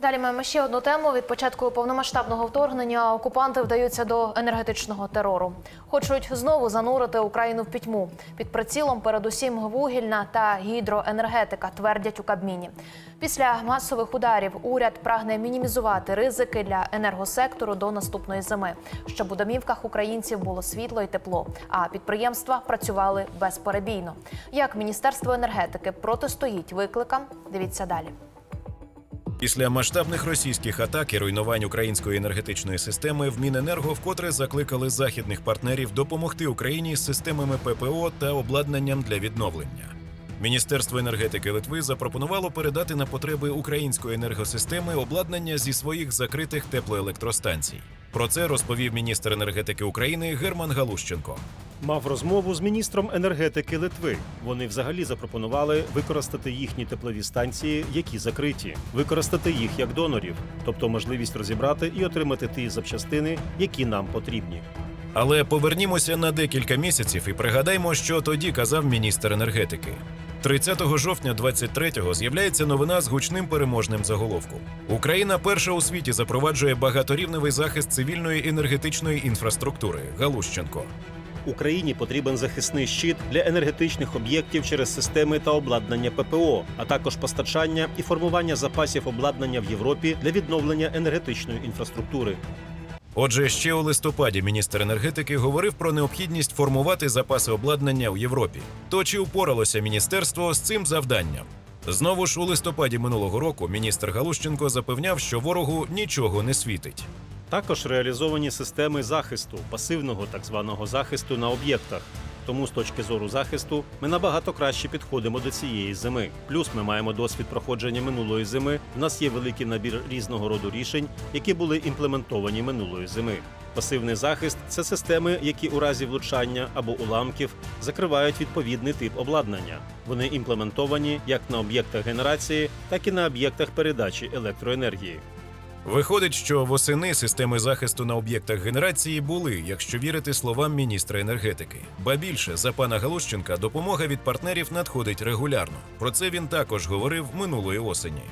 Далі маємо ще одну тему. Від початку повномасштабного вторгнення окупанти вдаються до енергетичного терору. Хочуть знову занурити Україну в пітьму. Під прицілом передусім вугільна та гідроенергетика, твердять у Кабміні. Після масових ударів уряд прагне мінімізувати ризики для енергосектору до наступної зими, щоб у домівках українців було світло і тепло, а підприємства працювали безперебійно. Як міністерство енергетики протистоїть викликам? Дивіться далі. Після масштабних російських атак і руйнувань української енергетичної системи в Міненерго вкотре закликали західних партнерів допомогти Україні з системами ППО та обладнанням для відновлення. Міністерство енергетики Литви запропонувало передати на потреби української енергосистеми обладнання зі своїх закритих теплоелектростанцій. Про це розповів міністр енергетики України Герман Галущенко. Мав розмову з міністром енергетики Литви. Вони взагалі запропонували використати їхні теплові станції, які закриті, використати їх як донорів, тобто можливість розібрати і отримати ті запчастини, які нам потрібні. Але повернімося на декілька місяців і пригадаймо, що тоді казав міністр енергетики. 30 жовтня 23-го з'являється новина з гучним переможним заголовком. Україна перша у світі запроваджує багаторівневий захист цивільної енергетичної інфраструктури. Галущенко. Україні потрібен захисний щит для енергетичних об'єктів через системи та обладнання ППО, а також постачання і формування запасів обладнання в Європі для відновлення енергетичної інфраструктури. Отже, ще у листопаді міністр енергетики говорив про необхідність формувати запаси обладнання у Європі. То чи упоралося міністерство з цим завданням? Знову ж у листопаді минулого року міністр Галущенко запевняв, що ворогу нічого не світить. Також реалізовані системи захисту, пасивного так званого захисту на об'єктах. Тому з точки зору захисту ми набагато краще підходимо до цієї зими. Плюс ми маємо досвід проходження минулої зими. У нас є великий набір різного роду рішень, які були імплементовані минулої зими. Пасивний захист це системи, які у разі влучання або уламків закривають відповідний тип обладнання. Вони імплементовані як на об'єктах генерації, так і на об'єктах передачі електроенергії. Виходить, що восени системи захисту на об'єктах генерації були, якщо вірити словам міністра енергетики. Ба більше за пана Галущенка допомога від партнерів надходить регулярно. Про це він також говорив минулої осені.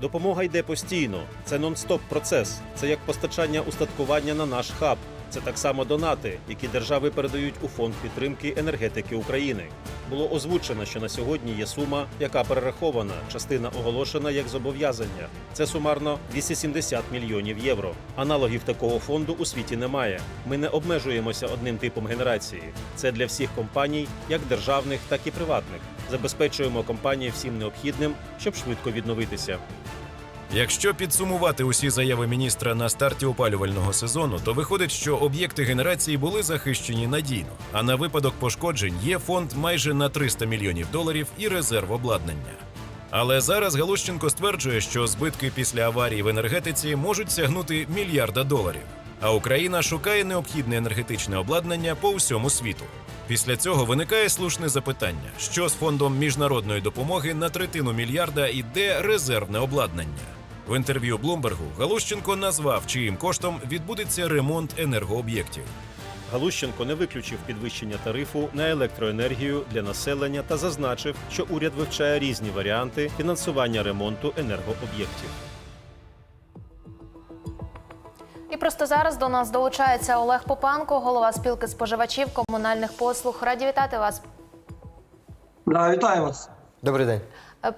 Допомога йде постійно. Це нон-стоп процес. Це як постачання устаткування на наш хаб. Це так само донати, які держави передають у фонд підтримки енергетики України. Було озвучено, що на сьогодні є сума, яка перерахована, частина оголошена як зобов'язання. Це сумарно 270 мільйонів євро. Аналогів такого фонду у світі немає. Ми не обмежуємося одним типом генерації. Це для всіх компаній, як державних, так і приватних. Забезпечуємо компанії всім необхідним, щоб швидко відновитися. Якщо підсумувати усі заяви міністра на старті опалювального сезону, то виходить, що об'єкти генерації були захищені надійно. А на випадок пошкоджень є фонд майже на 300 мільйонів доларів і резерв обладнання. Але зараз Галущенко стверджує, що збитки після аварії в енергетиці можуть сягнути мільярда доларів. А Україна шукає необхідне енергетичне обладнання по всьому світу. Після цього виникає слушне запитання: що з фондом міжнародної допомоги на третину мільярда і де резервне обладнання? В інтерв'ю Блумбергу Галущенко назвав, чиїм коштом відбудеться ремонт енергооб'єктів. Галущенко не виключив підвищення тарифу на електроенергію для населення та зазначив, що уряд вивчає різні варіанти фінансування ремонту енергооб'єктів. І просто зараз до нас долучається Олег Попанко, голова спілки споживачів комунальних послуг. Раді вітати вас. Да, вітаю вас. Добрий день.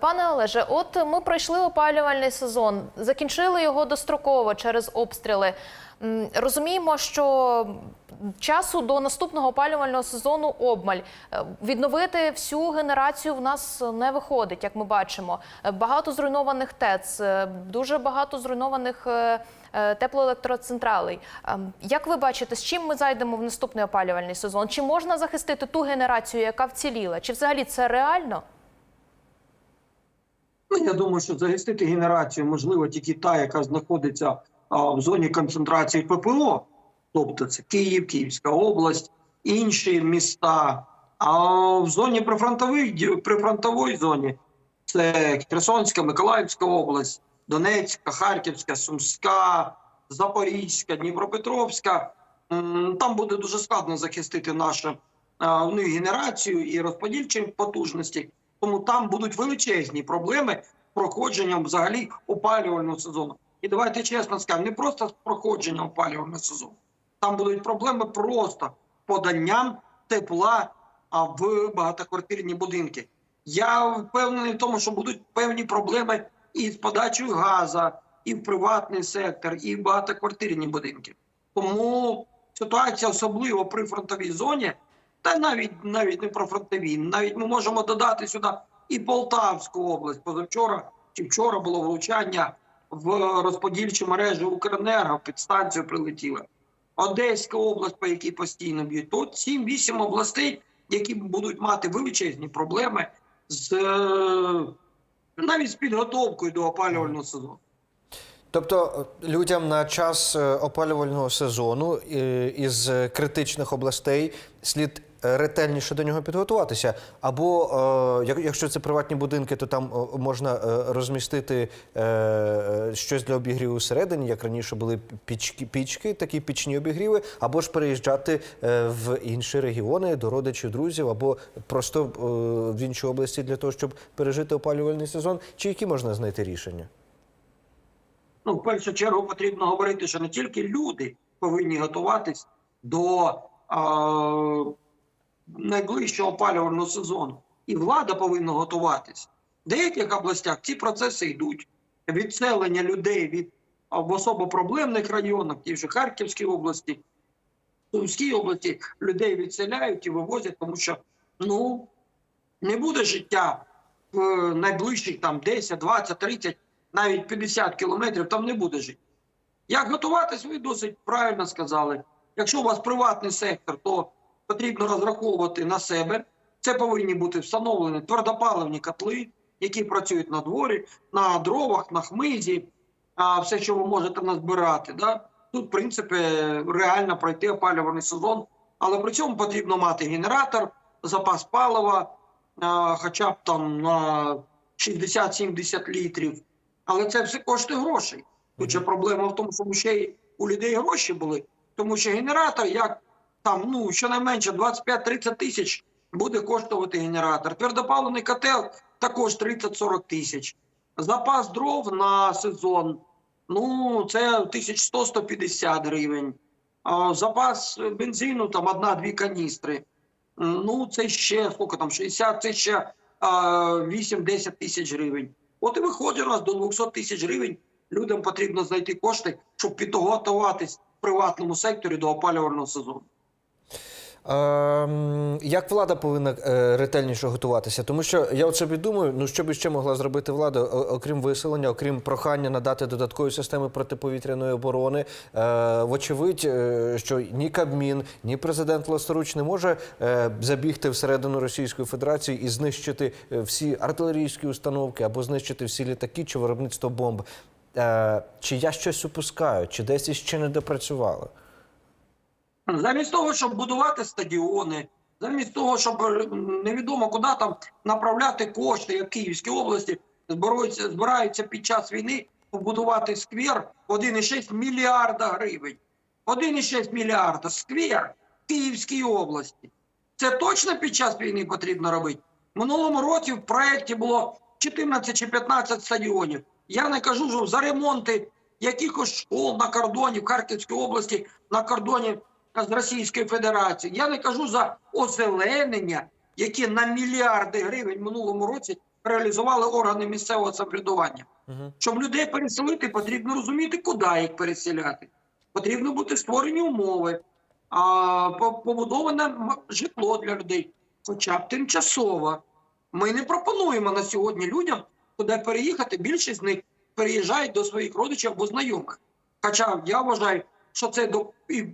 Пане Олеже, от ми пройшли опалювальний сезон, закінчили його достроково через обстріли. Розуміємо, що часу до наступного опалювального сезону обмаль. Е, Відновити всю генерацію в нас не виходить, як ми бачимо. Е, Багато зруйнованих ТЕЦ, е, дуже багато зруйнованих теплоелектроцентралей. Ем, Як ви бачите, з чим ми зайдемо в наступний опалювальний сезон? Чи можна захистити ту генерацію, яка вціліла? Чи взагалі це реально? Ну, я думаю, що захистити генерацію можливо тільки та, яка знаходиться а, в зоні концентрації ППО, тобто це Київ, Київська область, інші міста. А в зоні прифронтових ді- прифронтовій зоні це Херсонська, Миколаївська область, Донецька, Харківська, Сумська, Запорізька, Дніпропетровська. Там буде дуже складно захистити нашу а, генерацію і розподільчі потужності. Тому там будуть величезні проблеми з проходженням взагалі опалювального сезону. І давайте чесно скажемо, не просто з проходженням опалювального сезону. Там будуть проблеми просто поданням тепла в багатоквартирні будинки. Я впевнений в тому, що будуть певні проблеми і з подачею газу, і в приватний сектор, і в багатоквартирні будинки. Тому ситуація, особливо при фронтовій зоні, та навіть навіть не про фронтові, навіть ми можемо додати сюди і Полтавську область. Позавчора чи вчора було влучання в розподільчі мережі Укренерго, підстанцію прилетіло. Одеська область, по якій постійно б'ють. Тут 7-8 областей, які будуть мати величезні проблеми з е, навіть з підготовкою до опалювального сезону. Тобто е, людям на час е, опалювального сезону із критичних областей слід ретельніше до нього підготуватися. Або е, якщо це приватні будинки, то там е, можна е, розмістити е, е, щось для обігріву всередині, як раніше були пічки, пічки, такі пічні обігріви, або ж переїжджати е, в інші регіони до родичів, друзів, або просто е, в інші області для того, щоб пережити опалювальний сезон. Чи які можна знайти рішення? Ну, в першу чергу потрібно говорити, що не тільки люди повинні готуватись до е, найближчого опалювального сезону, і влада повинна готуватись. В деяких областях ці процеси йдуть. Відселення людей від в особо проблемних районах, ті ж Харківській області, Сумській області, людей відселяють і вивозять, тому що ну не буде життя в е, найближчих там 10, 20, 30, навіть 50 кілометрів, там не буде життя. Як готуватись, ви досить правильно сказали. Якщо у вас приватний сектор, то потрібно розраховувати на себе. Це повинні бути встановлені твердопаливні котли, які працюють на дворі, на дровах, на хмизі, а все, що ви можете назбирати. Да? Тут, в принципі, реально пройти опалювальний сезон, але при цьому потрібно мати генератор, запас палива, а, хоча б там на 60-70 літрів. Але це все коштує грошей. Тут же проблема в тому, що ще й у людей гроші були, тому що генератор, як там, ну щонайменше 25-30 тисяч буде коштувати генератор. Твердопаливний котел також 30-40 тисяч. Запас дров на сезон, ну це 1100-150 гривень. Запас бензину там одна-дві каністри. Ну це ще скільки там 60, це ще 8-10 тисяч гривень. От і виходить у нас до 200 тисяч гривень. Людям потрібно знайти кошти, щоб підготуватись в приватному секторі до опалювального сезону. Ем, як влада повинна е, ретельніше готуватися? Тому що я от собі думаю, ну що би ще могла зробити влада, окрім виселення, окрім прохання надати додаткові системи протиповітряної оборони. Е, вочевидь, е, що ні Кабмін, ні президент власноруч не може забігти всередину Російської Федерації і знищити всі артилерійські установки або знищити всі літаки чи виробництво бомб. Чи я щось упускаю, чи десь іще не допрацювали? Замість того, щоб будувати стадіони, замість того, щоб е, невідомо куди там направляти кошти, як в Київській області збираються, збираються під час війни побудувати сквер 1,6 мільярда гривень. 1,6 мільярда сквер в Київській області. Це точно під час війни потрібно робити. Минулому році в проєкті було 14 чи 15 стадіонів. Я не кажу, що за ремонти якихось школ на кордоні в Харківській області, на кордоні з Російською Федерацією. Я не кажу за озеленення, які на мільярди гривень минулому році реалізували органи місцевого самоврядування. Угу. Щоб людей переселити, потрібно розуміти, куди їх переселяти. Потрібно бути створені умови, а, побудоване житло для людей, хоча б тимчасово. Ми не пропонуємо на сьогодні людям, куди переїхати. Більшість з них переїжджають до своїх родичів або знайомих. Хоча я вважаю, що це до і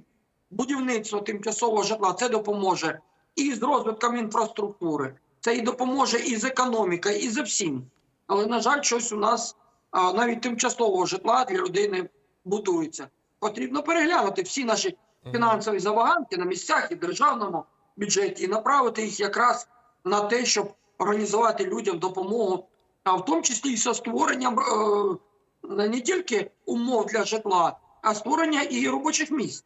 будівництво тимчасового житла це допоможе і з розвитком інфраструктури, це і допоможе і з економікою, і за всім. Але на жаль, щось у нас навіть тимчасового житла для людей не будується. Потрібно переглянути всі наші фінансові забаганки на місцях і в державному бюджеті і направити їх якраз на те, щоб організувати людям допомогу, а в тому числі і зі створенням е, не тільки умов для житла, а створення і робочих місць.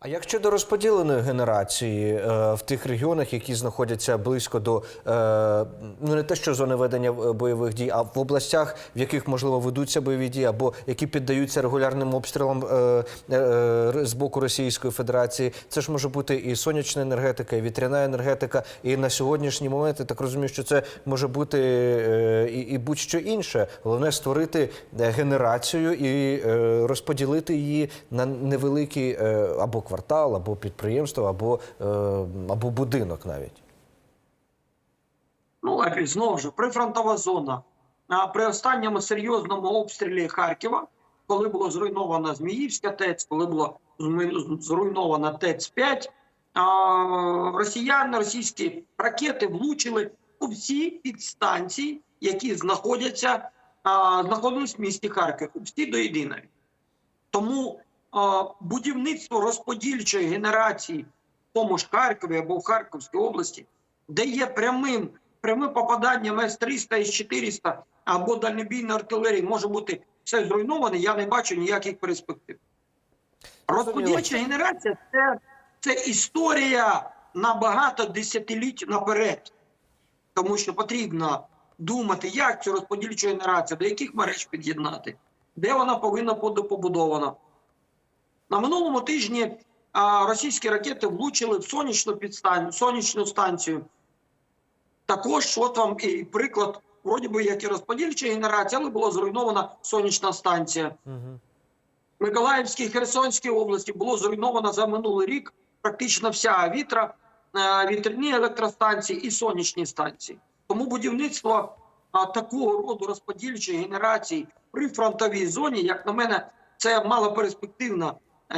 А як щодо розподіленої генерації е, в тих регіонах, які знаходяться близько до е, ну не те, що зони ведення е, бойових дій, а в областях, в яких можливо ведуться бойові дії, або які піддаються регулярним обстрілам е, е, з боку Російської Федерації, це ж може бути і сонячна енергетика, і вітряна енергетика. І на сьогоднішній момент я так розумію, що це може бути е, і, і будь-що інше. Головне створити е, генерацію і е, розподілити її на невеликий е, або квартал, або підприємство, або, е, або будинок навіть. Ну, знову ж, прифронтова зона. При останньому серйозному обстрілі Харкова, коли було зруйновано Зміївська ТЕЦ, коли було зруйнована ТЕЦ-5, росіяни, російські ракети влучили у всі підстанції, які знаходяться, знаходились в місті Харків, всі до єдиної. Тому будівництво розподільчої генерації в тому ж Харкові або в Харківській області, де є прямим, прямим попаданням С-300, С-400 або дальнобійної артилерії, може бути все зруйноване, я не бачу ніяких перспектив. Розподільча генерація це, це історія на багато десятиліть наперед. Тому що потрібно думати, як цю розподільчу генерацію, до яких мереж під'єднати, де вона повинна бути побудована. На минулому тижні російські ракети влучили в сонячну підстань, сонячну станцію. Також, от вам і приклад, вроді би, як і розподільча генерація, але була зруйнована сонячна станція. Угу. Миколаївській і Херсонській області було зруйновано за минулий рік практично вся вітра, е, вітряні електростанції і сонячні станції. Тому будівництво такого роду розподільчої генерації при фронтовій зоні, як на мене, це малоперспективна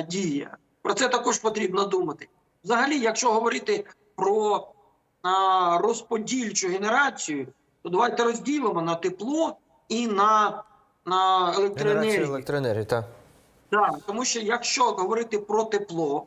дія. Про це також потрібно думати. Взагалі, якщо говорити про а, розподільчу генерацію, то давайте розділимо на тепло і на, на електроенергію. електроенергії, так. Так, тому що якщо говорити про тепло,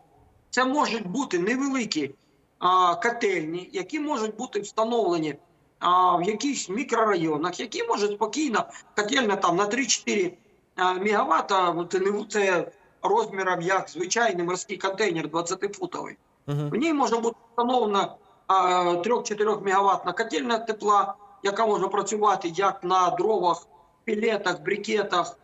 це можуть бути невеликі а, котельні, які можуть бути встановлені а, в якихось мікрорайонах, які можуть спокійно котельня там на 3-4 а, мегаватта, це не це розміром як звичайний морський контейнер 20-футовий. Угу. В ній може бути встановлена 3-4 мегаваттна котельня тепла, яка може працювати як на дровах, пілетах, брикетах,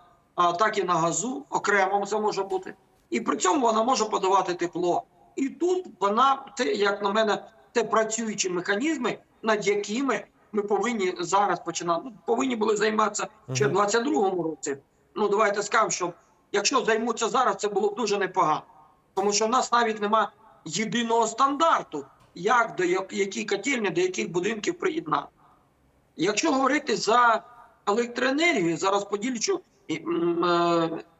так і на газу. Окремо це може бути. І при цьому вона може подавати тепло. І тут вона, це, як на мене, це працюючі механізми, над якими ми повинні зараз починати. Ну, повинні були займатися ще в 22-му році. Ну давайте скажемо, що якщо займуться зараз, це було б дуже непогано. Тому що в нас навіть нема єдиного стандарту, як до як- які котельні, до яких будинків приєднати. Якщо говорити за електроенергію, за розподільчу е,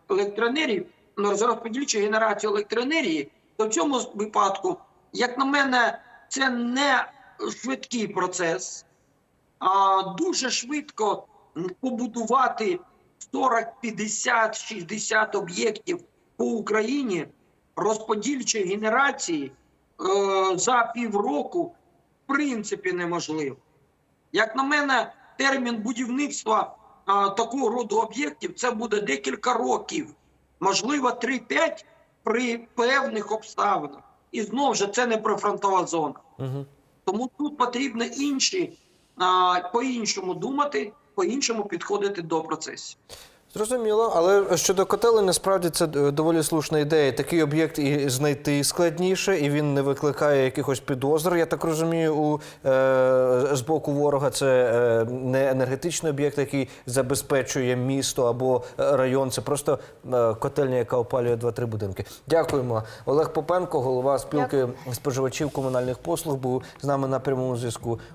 електроенергію, ну, за розподільчу генерацію електроенергії, то в цьому випадку, як на мене, це не швидкий процес, а дуже швидко побудувати 40, 50, 60 об'єктів по Україні розподільчої генерації е, за півроку в принципі неможливо. Як на мене, термін будівництва а, такого роду об'єктів це буде декілька років, можливо, 3-5 при певних обставинах. І знову ж це не прифронтова зона. Угу. Тому тут потрібно інші а, по-іншому думати, по-іншому підходити до процесів. Зрозуміло, але щодо котелень, насправді це е, доволі слушна ідея. Такий об'єкт і знайти складніше, і він не викликає якихось підозр. Я так розумію, у е, з боку ворога це е, не енергетичний об'єкт, який забезпечує місто або е, район. Це просто е, котельня, яка опалює 2-3 будинки. Дякуємо. Олег Попенко, голова спілки споживачів комунальних послуг, був з нами на прямому зв'язку.